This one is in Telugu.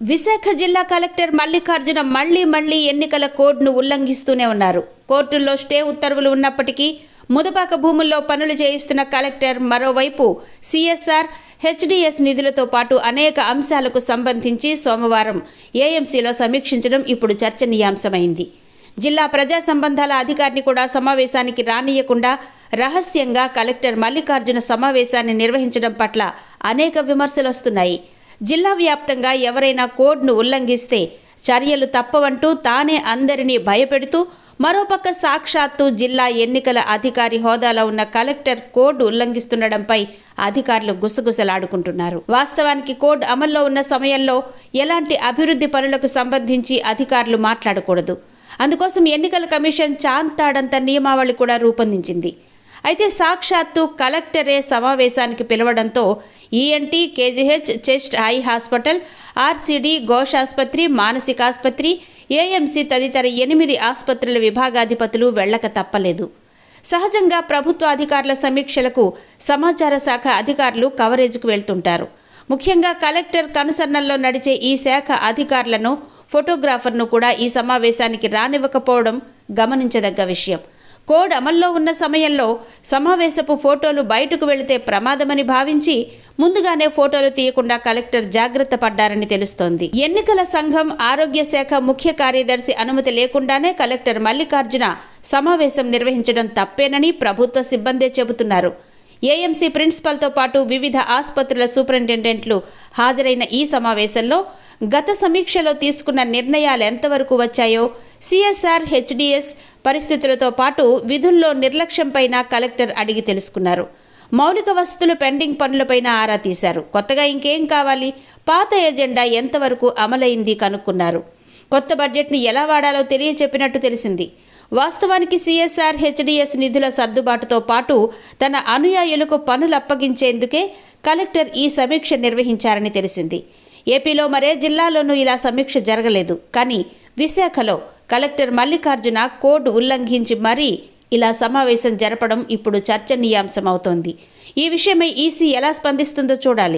విశాఖ జిల్లా కలెక్టర్ మల్లికార్జున మళ్ళీ మళ్ళీ ఎన్నికల కోడ్ను ఉల్లంఘిస్తూనే ఉన్నారు. కోర్టుల్లో స్టే ఉత్తర్వులు ఉన్నప్పటికీ ముదపాక భూముల్లో పనులు చేయిస్తున్న కలెక్టర్ మరోవైపు సిఎస్ఆర్ హెచ్డిఎస్ నిధులతో పాటు అనేక అంశాలకు సంబంధించి సోమవారం ఏఎంసీలో సమీక్షించడం ఇప్పుడు చర్చనీయాంశమైంది. జిల్లా ప్రజా సంబంధాల అధికారిని కూడా సమావేశానికి రానియకుండా రహస్యంగా కలెక్టర్ మల్లికార్జున సమావేశాన్ని నిర్వహించడం పట్ల అనేక విమర్శలు వస్తున్నాయి జిల్లా వ్యాప్తంగా ఎవరైనా కోడ్ను ఉల్లంఘిస్తే చర్యలు తప్పవంటూ తానే అందరినీ భయపెడుతూ మరోపక్క సాక్షాత్తు జిల్లా ఎన్నికల అధికారి హోదాలో ఉన్న కలెక్టర్ కోడ్ ఉల్లంఘిస్తుండడంపై అధికారులు గుసగుసలాడుకుంటున్నారు. వాస్తవానికి కోడ్ అమల్లో ఉన్న సమయంలో ఎలాంటి అభివృద్ధి పనులకు సంబంధించి అధికారులు మాట్లాడకూడదు. అందుకోసం ఎన్నికల కమిషన్ చాంతాడంత నియమావళి కూడా రూపొందించింది. అయితే సాక్షాత్తు కలెక్టరే సమావేశానికి పిలవడంతో ENT KGH chest eye hospital RCD Ghosh ఆసుపత్రి మానసిక ఆసుపత్రి ఏఎంసీ తదితర ఎనిమిది ఆసుపత్రుల విభాగాధిపతులు వెళ్ళక తప్పలేదు. సహజంగా ప్రభుత్వ అధికారుల సమీక్షలకు సమాచార శాఖ అధికారులు కవరేజ్కు వెళ్తుంటారు. ముఖ్యంగా కలెక్టర్ కనుసన్నల్లో నడిచే ఈ శాఖ అధికారులను ఫోటోగ్రాఫర్ను కూడా ఈ సమావేశానికి రానివ్వకపోవడం గమనించదగ్గ విషయం. కోడ్ అమల్లో ఉన్న సమయంలో సమావేశపు ఫోటోలు బయటకు వెళితే ప్రమాదమని భావించి ముందుగానే ఫోటోలు తీయకుండా కలెక్టర్ జాగ్రత్త పడ్డారని తెలుస్తోంది. ఎన్నికల సంఘం ఆరోగ్య శాఖ ముఖ్య కార్యదర్శి అనుమతి లేకుండానే కలెక్టర్ మల్లికార్జున సమావేశం నిర్వహించడం తప్పేనని ప్రభుత్వ సిబ్బందే చెబుతున్నారు. ఏఎంసీ ప్రిన్సిపల్తో పాటు వివిధ ఆసుపత్రుల సూపరింటెండెంట్లు హాజరైన ఈ సమావేశంలో గత సమీక్షలో తీసుకున్న నిర్ణయాలు ఎంతవరకు వచ్చాయో సిఎస్ఆర్ హెచ్డిఎస్ పరిస్థితులతో పాటు విధుల్లో నిర్లక్ష్యంపైన కలెక్టర్ అడిగి తెలుసుకున్నారు. మౌలిక వసతులు పెండింగ్ పనులపైన ఆరా తీశారు. కొత్తగా ఇంకేం కావాలి? పాత ఎజెండా ఎంతవరకు అమలైంది కనుక్కున్నారు. కొత్త బడ్జెట్ని ఎలా వాడాలో తెలియచెప్పినట్టు తెలిసింది. వాస్తవానికి సిఎస్ఆర్ హెచ్డిఎస్ నిధుల సర్దుబాటుతో పాటు తన అనుయాయులకు పనులు అప్పగించేందుకే కలెక్టర్ ఈ సమీక్ష నిర్వహించారని తెలిసింది. ఏపీలో మరే జిల్లాలోనూ ఇలా సమీక్ష జరగలేదు. కానీ విశాఖలో కలెక్టర్ మల్లికార్జున కోడ్ ఉల్లంఘించి మరీ ఇలా సమావేశం జరపడం ఇప్పుడు చర్చనీయాంశమవుతోంది. ఈ విషయమై ఈసీ ఎలా స్పందిస్తుందో చూడాలి.